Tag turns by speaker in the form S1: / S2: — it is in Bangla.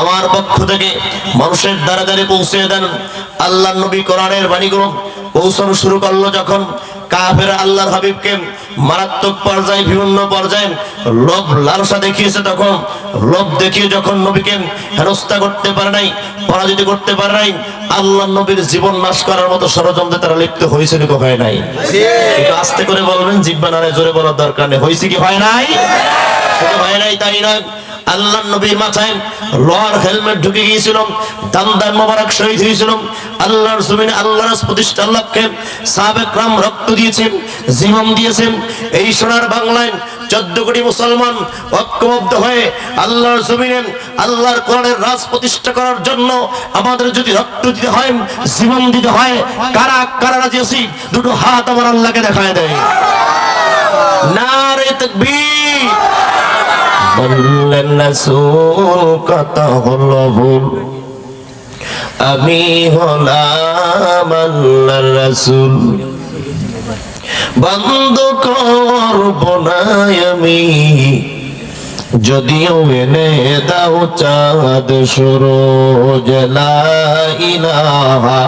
S1: আমার পক্ষ থেকে মানুষের দ্বারা দ্বারে পৌঁছে দেন। আল্লাহ নবী কোরআনের বাণীগুলো পৌঁছানো শুরু করল যখন কাফের আল্লাহর হাবিবকে মারাত্মক পর্যায়ে, বিভিন্ন পর্যায়ে লোভ, লালসা দেখিয়েছে তখন। লোভ দেখিয়ে যখন নবীকে হেনস্থা করতে পারে নাই, পরাজিত করতে পারে নাই, আল্লাহ নবীর জীবন নাশ করার মতো ষড়যন্ত্রে তারা লিপ্ত হয়েছে নাকি হয় নাই? একটু আস্তে করে বলবেন, জিব্বা নারে জোরে বলার দরকার নেই। হয়েছে কি হয় নাই? হয় নাই, তাই নয়। আল্লাহ নবীর মাথায় লোহার হেলমেট ঢুকে গিয়েছিল দাম মোবারক শহীদ হয়েছিল আল্লাহর জমিনে আল্লাহর প্রতিষ্ঠার লক্ষ্যে সাবেক রাম রক্ত দিয়েছেন, জীবন দিয়েছেন। এই সোনার বাংলায় চোদ্দ কোটি মুসলমান ঐক্যবদ্ধ হয়ে আল্লাহর জমিনে আল্লাহর কোরআনের রাজ প্রতিষ্ঠা করার জন্য আমাদের যদি রক্ত দিতে হয়, জীবন দিতে হয়, কারা কারা রাজি আছি? দুটো হাত আমার আল্লাহকে দেখায় দেয়। নারে তকবীর। বললেন রাসূল কথা হলো ভুল। আমি হলাম আল্লাহর রাসূল। বন্ধ করব না আমি। যদিও এনে দাও চাঁদ সরোজ, লা ইলাহা।